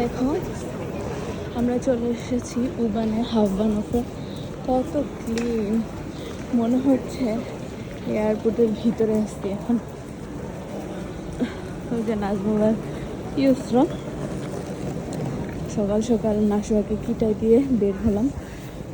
দেখো আমরা চলে এসেছি উবানে হাফবান ওপরে কত ক্লিন মনে হচ্ছে এয়ারপোর্টের ভিতরে আসছি এখন। ওই যে নাজমুলার ইউসর। সকাল সকাল নাশুয়াকে কিটাই দিয়ে বের হলাম।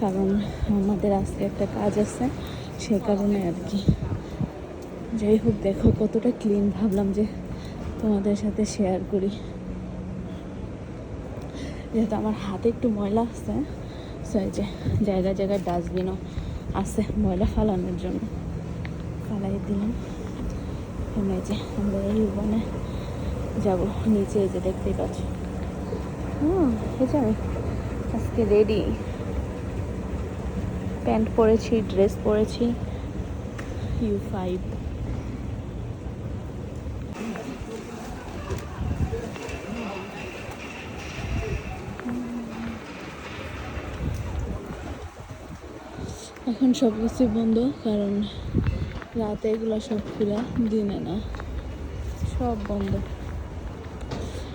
কারণ আমাদের আজকে একটা কাজ আছে সেই কারণে আর কি। যাই হোক, দেখো কতটা ক্লিন ভাবলাম যে তোমাদের সাথে শেয়ার করি। যেহেতু আমার হাতে একটু ময়লা আছে সো এই যে জায়গায় জায়গায় ডাস্টবিনও আছে ময়লা ফালানোর জন্য। ফালাই দিলাম। এই যে আমরা এই উবানে যাব, নিচে এই যে দেখতেই পাচ্ছ। হুম, এই যে আমি আজকে রেডি প্যান্ট পরেছি ড্রেস পরেছি। ইউ ফাইভ এখন সব কিছু বন্ধ, কারণ রাতে এগুলো সব খোলা দিনে না, সব বন্ধ।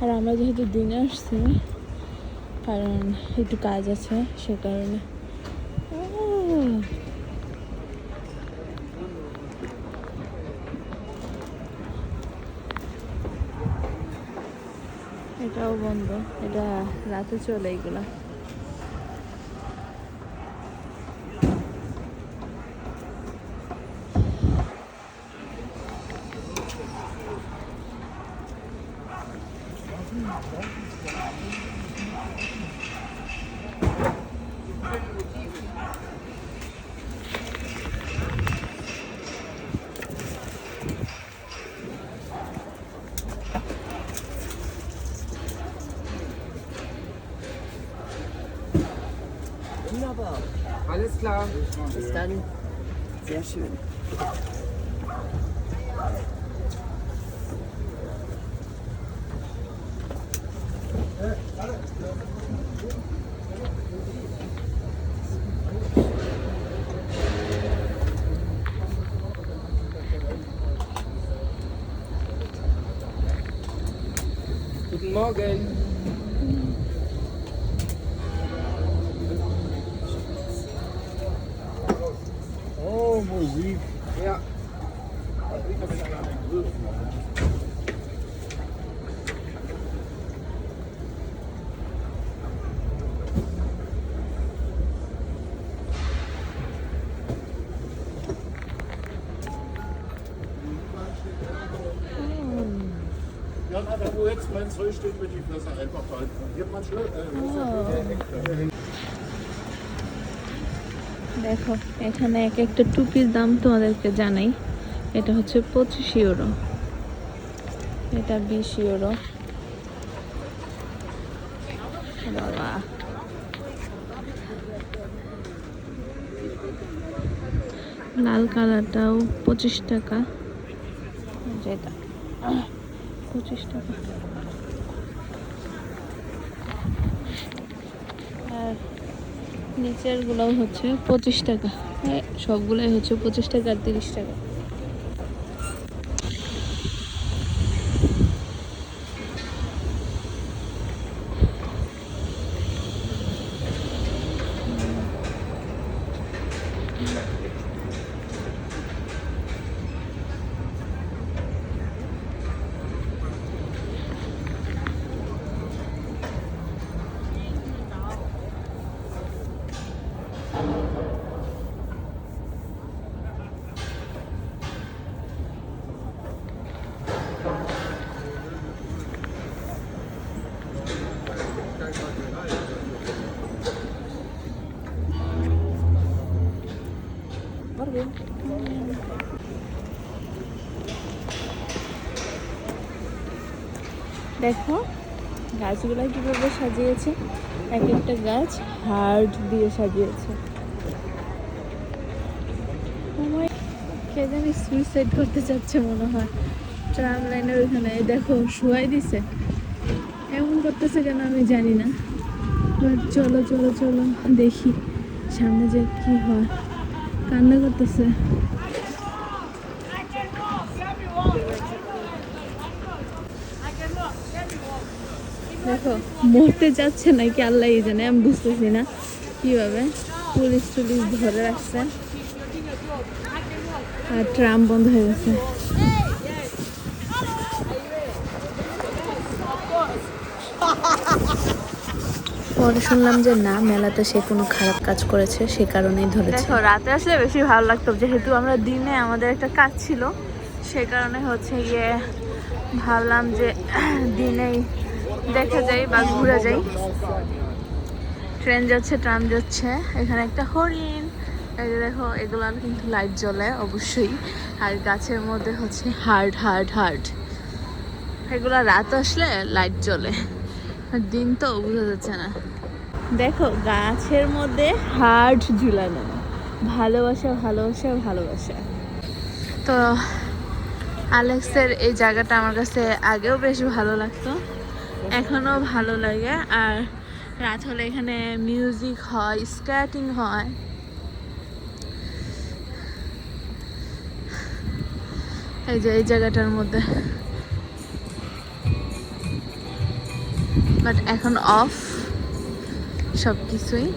আর আমরা যেহেতু দিনে আসছি, কারণ একটু কাজ আছে সে কারণে। এটাও বন্ধ, এটা রাতে চলে এগুলা। Klar. Bis dann. Sehr schön. Guten Morgen. Da wo jetzt mein Zoll steht, wird die Flasche einfach behalten. Hier man Schlo äh, oh. দেখো এখানে এক একটা টুপির দাম তোমাদেরকে জানাই এটা হচ্ছে পঁচিশ ইউরো এটা বিশ ইউরো বাবা লাল কালারটাও পঁচিশ টাকা যেটা পঁচিশ টাকা। আর নিচের গুলাও হচ্ছে পঁচিশ টাকা। হ্যাঁ সবগুলোই হচ্ছে পঁচিশ টাকা আর তিরিশ টাকা। দেখো গাছগুলো কীভাবে সাজিয়েছে? এক একটা গাছ হার্ট দিয়ে সাজিয়েছে। কে জানি সুইসাইড করতে চাচ্ছে মনে হয়। ট্রাম লাইনের ওইখানে দেখো, শুয়াই দিছে। এমন করতেছে কেন আমি জানি না। চলো চলো চলো, দেখি সামনে যে কি হয়। কান্না করতেছে। দেখো, মরতে যাচ্ছে নাকি আল্লাহ জানে, আমি বুঝতেছি না। কীভাবে? পুলিশ টুলিশ ধরে রাখছে। আর ট্রাম বন্ধ হয়ে গেছে। পরে শুনলাম যে না, মেলাতে সে কোনো খারাপ কাজ করেছে, সে কারণেই ধরেছে। দেখো, রাতে আসলে বেশি ভালো লাগতো, যেহেতু আমরা দিনে আমাদের একটা কাজ ছিল, সে কারণে হচ্ছে গিয়ে ভাবলাম যে দিনেই দেখে যাই বা ঘুরে যাই। ট্রেন যাচ্ছে ট্রাম যাচ্ছে। এখানে একটা হরিণ। এই দেখো, এগুলো কিন্তু লাইট জ্বলে, অবশ্যই। আর গাছের মধ্যে হচ্ছে হার্ড হার্ড হার্ড এগুলো রাত আসলে লাইট জ্বলে। আর দিন তো বোঝা যাচ্ছে না। দেখো, গাছের মধ্যে হার্ট ঝুলানো। ভালোবাসা ভালোবাসা ভালোবাসা। তো, আলেক্সের এই জায়গাটা আমার কাছে আগেও বেশ ভালো লাগতো। এখনও ভালো লাগে। আর রাত হলে এখানে মিউজিক হয় স্কেটিং হয়। এই যে, এই জায়গাটার মধ্যে। বাট এখন অফ সব কিছুই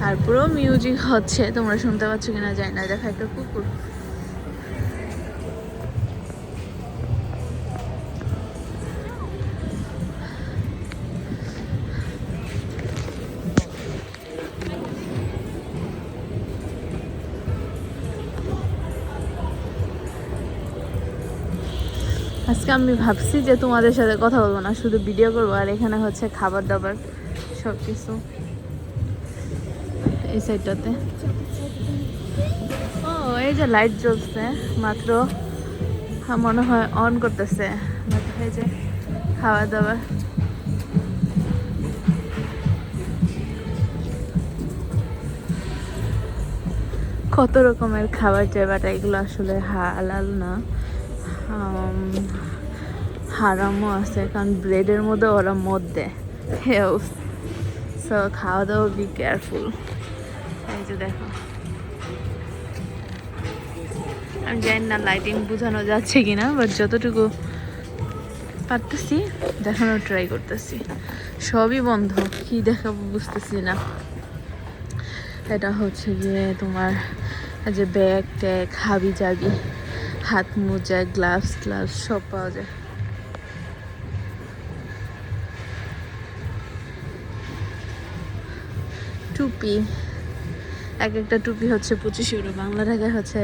তারপরেও মিউজিক হচ্ছে। তোমরা শুনতে পাচ্ছ কিনা জানি না। দেখা একটা কুকুর। আজকে আমি ভাবছি যে তোমাদের সাথে কথা বলব না শুধু ভিডিও করব আর এখানে হচ্ছে খাবার দাবার সব কিছু এই সাইডটাতে ও এই যে লাইট জ্বলছে মাত্র হ্যাঁ, মনে হয় অন করতেছে। মাত্র এই যে খাবার দাবার কত রকমের খাবার যায় বাট এগুলো আসলে হালাল না। হারামও আছে, কারণ ব্রেডের মধ্যে ওরা মদ দেয়। সো খাওয়া দাওয়া বি কেয়ারফুল এই যে দেখো। আমি জানি না লাইটিং বোঝানো যাচ্ছে কিনা বাট যতটুকু পারতেছি, দেখানোর ট্রাই করতেছি। সবই বন্ধ, কি দেখাবো বুঝতেছি না। এটা হচ্ছে গিয়ে তোমার যে ব্যাগ ট্যাগ হাবি জাবি হাত মোজা গ্লাভস গ্লাভস সব পাওয়া যায়। টুপি, এক একটা টুপি হচ্ছে পঁচিশ ইউরো, বাংলা টাকায় হচ্ছে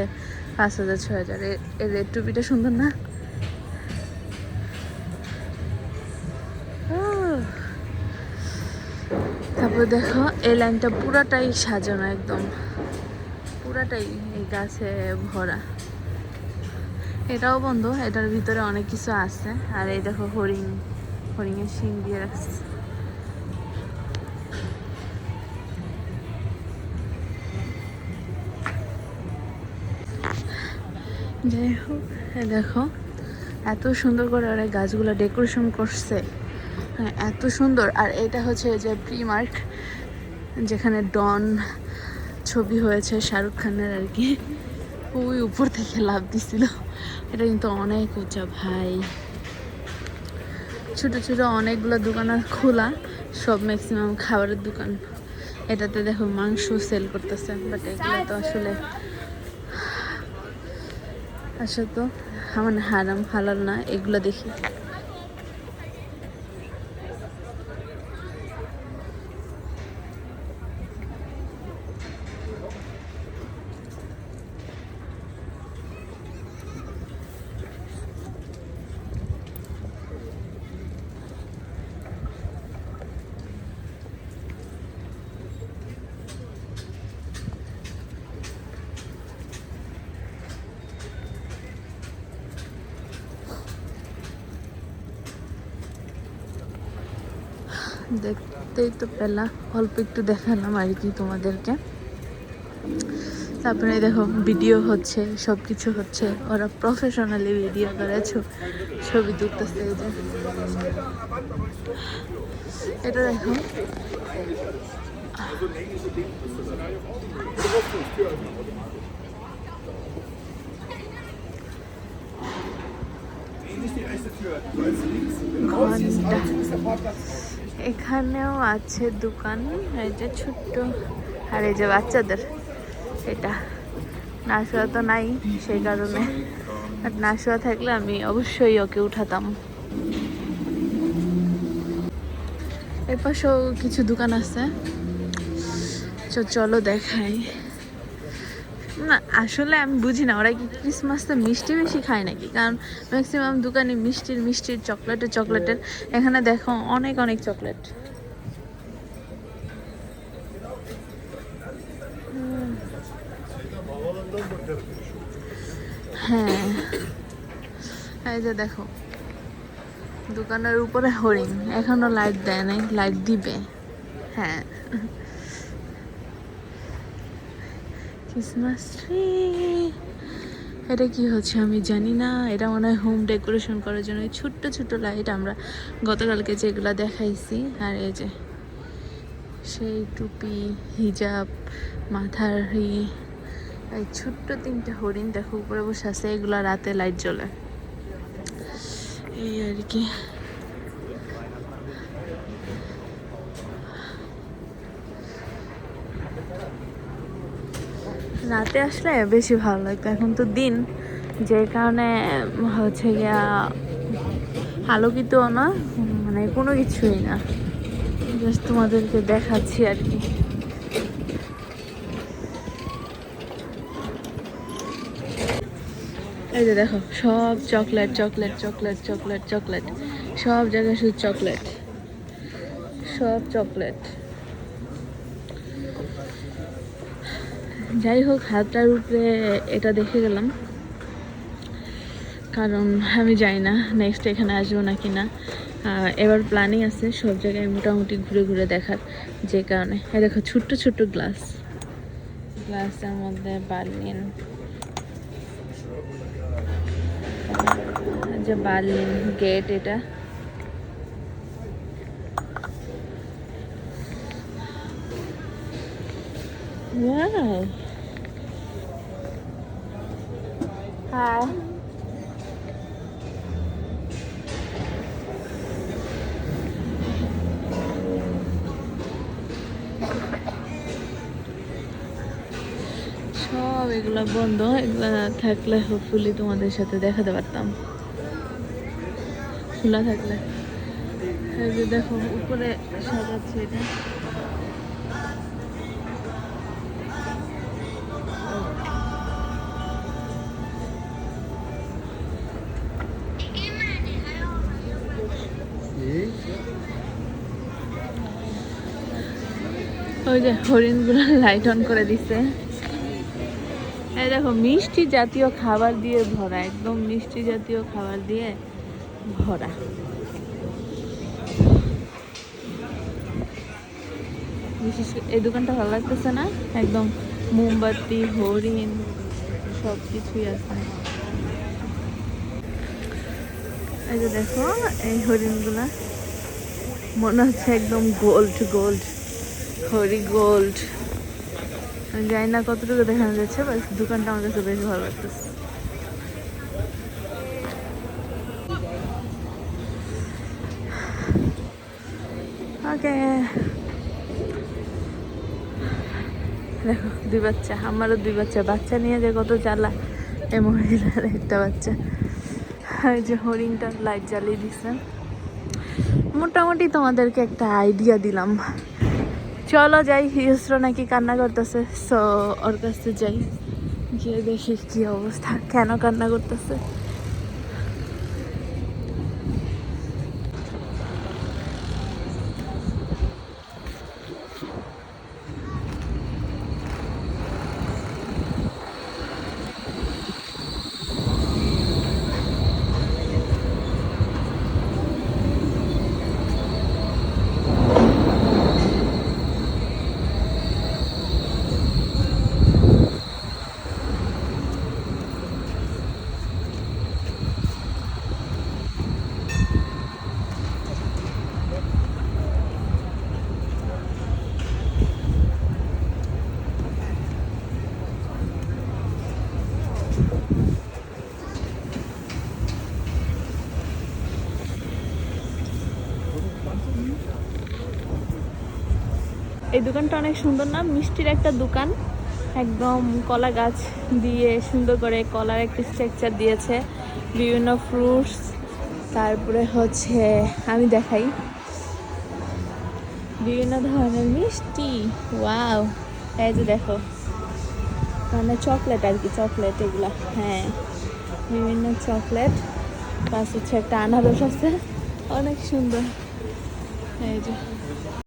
পাঁচ হাজার, ছয় হাজার। এর রেড টুপিটা সুন্দর না। তারপর দেখো, এই লাইনটা পুরাটাই সাজানো একদম। পুরাটাই এই গাছে ভরা। এটাও বন্ধ এটার ভিতরে অনেক কিছু আছে। আর এই দেখো হরিণ হরিণের শিং দিয়ে রাখছে। যাই হোক দেখো এত সুন্দর করে ওরা গাছগুলো ডেকোরেশন করছে। হ্যাঁ, এত সুন্দর। আর এটা হচ্ছে যে প্রিমার্ক যেখানে ডন ছবি হয়েছে শাহরুখ খানের আর কি। ওই উপর থেকে লাভ দিছিল। এটা কিন্তু অনেক উঁচা ভাই। ছোট ছোট অনেকগুলো দোকান আর খোলা, সব ম্যাক্সিমাম খাবারের দোকান। এটাতে দেখো মাংস সেল করতেছে বাট এগুলো তো আসলে আসলে তো আমার হারাম, হালাল না, এগুলো দেখি। দেখতেই তো পেলা। অল্প একটু দেখালাম আর কি তোমাদেরকে। তারপরে দেখো ভিডিও হচ্ছে সব কিছু হচ্ছে। ওরা প্রফেশনালি ভিডিও করে ছ- ছবি তুলতেছে এটা দেখো। এখানেও আছে দোকান, এই যে ছোট্ট, আর এই যে বাচ্চাদের, এটা। নাশুয়া তো নাই সেই কারণে। আর নাশুয়া থাকলে আমি অবশ্যই ওকে উঠাতাম। এর পাশেও কিছু দোকান আছে। চলো দেখাই। না, আসলে আমি বুঝি না, ওরা কি ক্রিসমাসে মিষ্টি বেশি খায় নাকি? কারণ ম্যাক্সিমাম দোকানে মিষ্টির মিষ্টির চকলেটের চকলেটের এখানে দেখো অনেক অনেক চকলেট হ্যাঁ। এই যে দেখো, দোকানের উপরে হরিণ। এখনও লাইট দেয় নাই লাইট দিবে। হ্যাঁ। ক্রিসমাস ট্রি এটা কি হচ্ছে আমি জানি না। এটা মনে হয় হোম ডেকোরেশন করার জন্য। ছোট্ট ছোট্ট লাইট আমরা গতকালকে যেগুলো দেখাইছি, আর এই যে সেই টুপি, হিজাব, মাথার ই এই ছোট্ট তিনটে হরিণ দেখো, উপরে বসে আছে, এগুলো রাতে লাইট জ্বলে। এই আর কি। রাতে আসলে বেশি ভালো লাগতো। এখন তো দিন, যে কারণে হচ্ছে গিয়া আলোকিত না মানে কোনো কিছুই না। জাস্ট তোমাদেরকে দেখাচ্ছি আর কি। এই যে দেখো, সব chocolate chocolate chocolate chocolate chocolate. সব জায়গায় শুধু চকলেট। সব চকলেট। যাই হোক হাতটার উপরে এটা দেখে গেলাম। কারণ আমি যাই না নেক্সট এখানে আসব নাকি না। এবার প্ল্যানিং আছে, সব জায়গায় মোটামুটি ঘুরে ঘুরে দেখার যে কারণে। এই দেখো, ছোট্ট ছোট্ট গ্লাস গ্লাসের মধ্যে বার্লিন। যে বার্লিন গেট এটা। Wow. Hi. সব এগুলো বন্ধ, এগুলো থাকলে হোপফুলি তোমাদের সাথে দেখাতে পারতাম। খোলা থাকলে। দেখো, উপরে সাজাচ্ছে এটা। ওই যে হরিণগুলো লাইট অন করে দিছে। এই দেখো, মিষ্টি জাতীয় খাবার দিয়ে ভরা, একদম মিষ্টি জাতীয় খাবার দিয়ে ভরা। বিশেষ এই দোকানটা ভালো লাগতেছে না? একদম মোমবাতি, হরিণ সব কিছুই আছে। এই যে দেখো, এই হরিণগুলা, মনে হচ্ছে একদম গোল্ড গোল্ড হরি গোল্ড। আমি জানি না কতটুকু দেখানো যাচ্ছে বাস দোকানটা আমার কাছে বেশ ভালো লাগতেছে। দেখো, দুই বাচ্চা, আমারও দুই বাচ্চা। বাচ্চা নিয়ে যে কত জ্বালা এ মহিলার একটা বাচ্চা। যে হরিণটা লাইট জ্বালিয়ে দিছে। মোটামুটি তোমাদেরকে একটা আইডিয়া দিলাম। চলো যাই হিস্র নাকি কান্না করতেছে। সো ওর কাছে যাই, গিয়ে দেখি কি অবস্থা, কেন কান্না করতেছে। এই দোকানটা অনেক সুন্দর না? মিষ্টির একটা দোকান। একদম কলা গাছ দিয়ে সুন্দর করে কলার একটা স্ট্রাকচার দিয়েছে। বিভিন্ন ফ্রুটস তারপরে হচ্ছে, আমি দেখাই। বিভিন্ন ধরনের মিষ্টি। ওয়াও এই যে দেখো। মানে চকলেট আর কি চকলেট এগুলা। হ্যাঁ বিভিন্ন চকলেট প্লাস হচ্ছে একটা আনারস আছে। অনেক সুন্দর। এই যে।